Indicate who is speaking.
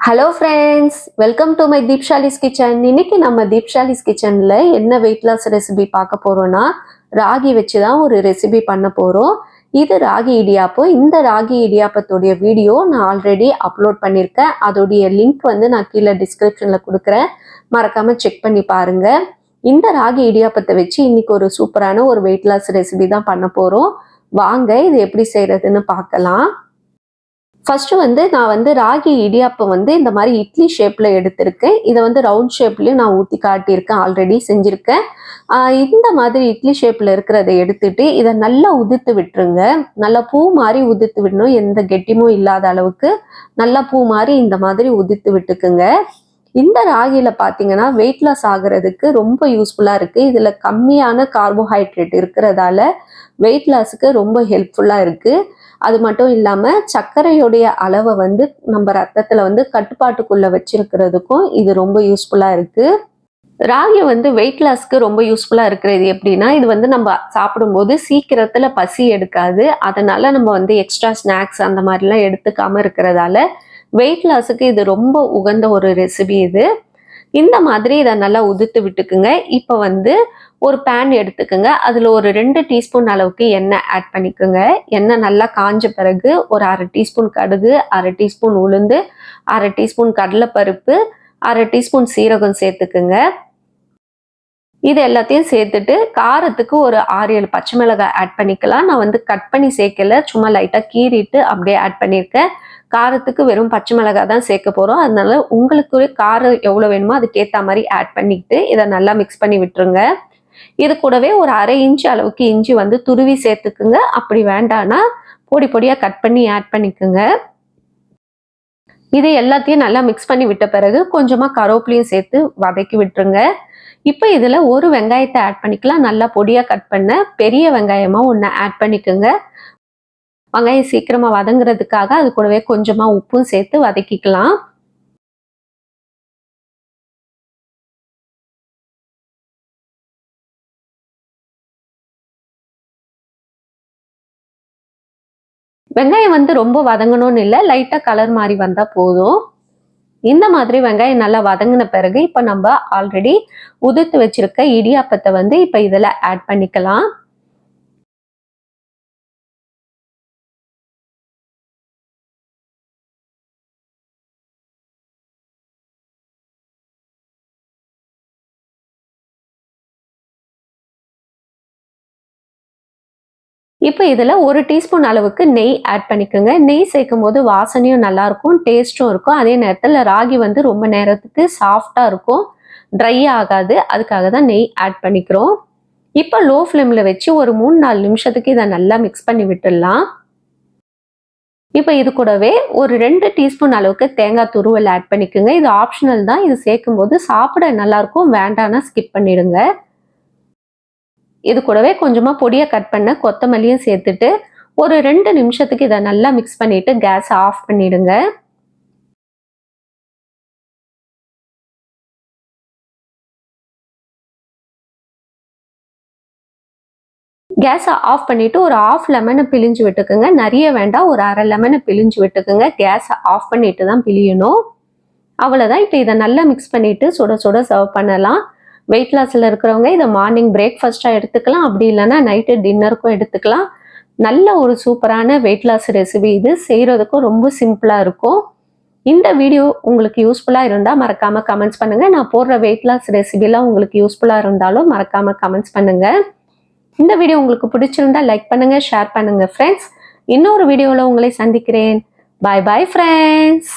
Speaker 1: Hello friends welcome to my Deepshali's kitchen இன்னைக்கு நம்ம தீப்ஷாலிஸ் கிச்சனில் என்ன வெயிட் லாஸ் ரெசிபி பார்க்க போகிறோன்னா ராகி வச்சு தான் ஒரு ரெசிபி பண்ண போகிறோம் இது ராகி இடியாப்பம். இந்த ராகி இடியாப்பத்துடைய வீடியோ நான் ஆல்ரெடி அப்லோட் பண்ணியிருக்கேன் அதோடைய லிங்க் வந்து நான் கீழே டிஸ்கிரிப்ஷனில் கொடுக்குறேன். மறக்காமல் செக் பண்ணி பாருங்கள் இந்த ராகி இடியாப்பத்தை வச்சு இன்னைக்கு ஒரு சூப்பரான ஒரு வெயிட் லாஸ் ரெசிபி தான் பண்ண போகிறோம் வாங்க இது எப்படி செய்கிறதுன்னு பார்க்கலாம். ஃபர்ஸ்ட் வந்து நான் வந்து ராகி இடியாப்பம் வந்து இந்த மாதிரி இட்லி ஷேப்ல எடுத்திருக்கேன். இதை வந்து ரவுண்ட் ஷேப்லயும் நான் ஊற்றி காட்டியிருக்கேன் ஆல்ரெடி செஞ்சிருக்கேன். இந்த மாதிரி இட்லி ஷேப்ல இருக்கிறத எடுத்துட்டு இதை நல்லா உதிர்த்து விட்டுருங்க. நல்லா பூ மாதிரி உதிர்த்து விடணும் எந்த கெட்டிமும் இல்லாத அளவுக்கு. நல்லா பூ மாதிரி இந்த மாதிரி உதிர்த்து விட்டுக்குங்க. இந்த ராகியில பாத்தீங்கன்னா வெயிட் லாஸ் ஆகுறதுக்கு ரொம்ப யூஸ்ஃபுல்லா இருக்கு. இதுல கம்மியான கார்போஹைட்ரேட் இருக்கிறதால வெயிட் லாஸுக்கு ரொம்ப ஹெல்ப்ஃபுல்லா இருக்கு. அது மட்டும் இல்லாமல் சர்க்கரையுடைய அளவை வந்து நம்ம ரத்தத்தில் வந்து கட்டுப்பாட்டுக்குள்ளே வச்சிருக்கிறதுக்கும் இது ரொம்ப யூஸ்ஃபுல்லாக இருக்குது ராகி வந்து வெயிட் லாஸ்க்கு ரொம்ப யூஸ்ஃபுல்லாக இருக்கிறது எப்படின்னா இது வந்து நம்ம சாப்பிடும்போது சீக்கிரத்தில் பசி எடுக்காது. அதனால நம்ம வந்து எக்ஸ்ட்ரா ஸ்நாக்ஸ் அந்த மாதிரிலாம் எடுத்துக்காம இருக்கிறதால வெயிட் லாஸுக்கு இது ரொம்ப உகந்த ஒரு ரெசிபி இது. இந்த மாதிரி இதை நல்லா உதிர்த்து விட்டுக்குங்க. இப்போ வந்து ஒரு பேன் எடுத்துக்கோங்க. அதில் ஒரு ரெண்டு டீஸ்பூன் அளவுக்கு எண்ணெய் ஆட் பண்ணிக்கோங்க. எண்ணெய் நல்லா காஞ்ச பிறகு ஒரு அரை டீஸ்பூன் கடுகு அரை டீஸ்பூன் உளுந்து அரை டீஸ்பூன் கடலைப்பருப்பு அரை டீஸ்பூன் சீரகம் சேர்த்துக்குங்க. இது எல்லாத்தையும் சேர்த்துட்டு காரத்துக்கு ஒரு ஆறு ஏழு பச்சை மிளகாய் ஆட் பண்ணிக்கலாம். நான் வந்து கட் பண்ணி சேர்க்கல. சும்மா லைட்டாக கீறிட்டு அப்படியே ஆட் பண்ணியிருக்கேன். காரத்துக்கு வெறும் பச்சை மிளகாய் தான் சேர்க்க போகிறோம் அதனால உங்களுக்கு காரம் எவ்வளோ வேணுமோ அதுக்கேற்ற மாதிரி ஆட் பண்ணிக்கிட்டு இதை நல்லா மிக்ஸ் பண்ணி விட்டுருங்க. இது கூடவே ஒரு அரை இன்ச்சு அளவுக்கு இஞ்சி வந்து துருவி சேர்த்துக்குங்க. அப்படி வேண்டான்னா பொடி பொடியாக கட் பண்ணி ஆட் பண்ணிக்கோங்க. இது எல்லாத்தையும் நல்லா மிக்ஸ் பண்ணி விட்ட பிறகு கொஞ்சமாக கருவேப்பிலையும் சேர்த்து வதக்கி விட்டுருங்க. இப்போ இதில் ஒரு வெங்காயத்தை ஆட் பண்ணிக்கலாம். நல்லா பொடியாக கட் பண்ண பெரிய வெங்காயமாக ஒன்று ஆட் பண்ணிக்கோங்க. வெங்காயம் சீக்கிரமாக வதங்குறதுக்காக அது கூடவே கொஞ்சமாக உப்பும் சேர்த்து வதக்கிக்கலாம். வெங்காயம் வந்து ரொம்ப வதங்கணும்னு இல்லை லைட்டாக கலர் மாதிரி வந்தால் போதும். இந்த மாதிரி வெங்காயம் நல்லா வதங்கின பிறகு இப்போ நம்ம ஆல்ரெடி உதிர்த்து வச்சிருக்க இடியாப்பத்தை வந்து இப்போ இதில் ஆட் பண்ணிக்கலாம். இப்போ இதில் ஒரு டீஸ்பூன் அளவுக்கு நெய் ஆட் பண்ணிக்கோங்க. நெய் சேர்க்கும் போது வாசனையும் நல்லாயிருக்கும் டேஸ்ட்டும் இருக்கும். அதே நேரத்தில் ராகி வந்து ரொம்ப நேரத்துக்கு சாஃப்டாக இருக்கும். ட்ரை ஆகாது. அதுக்காக தான் நெய் ஆட் பண்ணிக்கிறோம். இப்போ லோ ஃப்ளேமில் வச்சு ஒரு மூணு நாலு நிமிஷத்துக்கு இதை நல்லா மிக்ஸ் பண்ணி விட்டுடலாம். இப்போ இது கூடவே ஒரு ரெண்டு டீஸ்பூன் அளவுக்கு தேங்காய் துருவல் ஆட் பண்ணிக்கோங்க. இது ஆப்ஷனல் தான். இது சேர்க்கும் போது சாப்பிட நல்லாயிருக்கும். வேண்டானா ஸ்கிப் பண்ணிடுங்க. இது கூடவே கொஞ்சமாக பொடியை கட் பண்ண கொத்தமல்லியும் சேர்த்துட்டு ஒரு ரெண்டு நிமிஷத்துக்கு இதை நல்லா மிக்ஸ் பண்ணிட்டு கேஸ் ஆஃப் பண்ணிடுங்க. கேஸை ஆஃப் பண்ணிவிட்டு ஒரு ஆஃப் லெமனை பிழிஞ்சு விட்டுக்குங்க. நிறைய வேண்டாம் ஒரு அரை லெமனை பிழிஞ்சு விட்டுக்குங்க. கேஸை ஆஃப் பண்ணிட்டு தான் பிழியணும். அவ்வளோதான் இப்போ இதை நல்லா மிக்ஸ் பண்ணிவிட்டு சுட சுட சர்வ் பண்ணலாம். வெயிட் லாஸில் இருக்கிறவங்க இதை மார்னிங் பிரேக்ஃபாஸ்ட்டாக எடுத்துக்கலாம். அப்படி இல்லைன்னா நைட்டு டின்னருக்கும் எடுத்துக்கலாம். நல்ல ஒரு சூப்பரான வெயிட் லாஸ் ரெசிபி இது. செய்கிறதுக்கும் ரொம்ப சிம்பிளாக இருக்கும். இந்த வீடியோ உங்களுக்கு யூஸ்ஃபுல்லாக இருந்தால் மறக்காமல் கமெண்ட்ஸ் பண்ணுங்கள் நான் போடுற வெயிட் லாஸ் ரெசிபிலாம் உங்களுக்கு யூஸ்ஃபுல்லாக இருந்தாலும் மறக்காமல் கமெண்ட்ஸ் பண்ணுங்கள் இந்த வீடியோ உங்களுக்கு பிடிச்சிருந்தா லைக் பண்ணுங்கள் ஷேர் பண்ணுங்கள் ஃப்ரெண்ட்ஸ் இன்னொரு வீடியோவில் உங்களை சந்திக்கிறேன். பாய் பாய் ஃப்ரெண்ட்ஸ்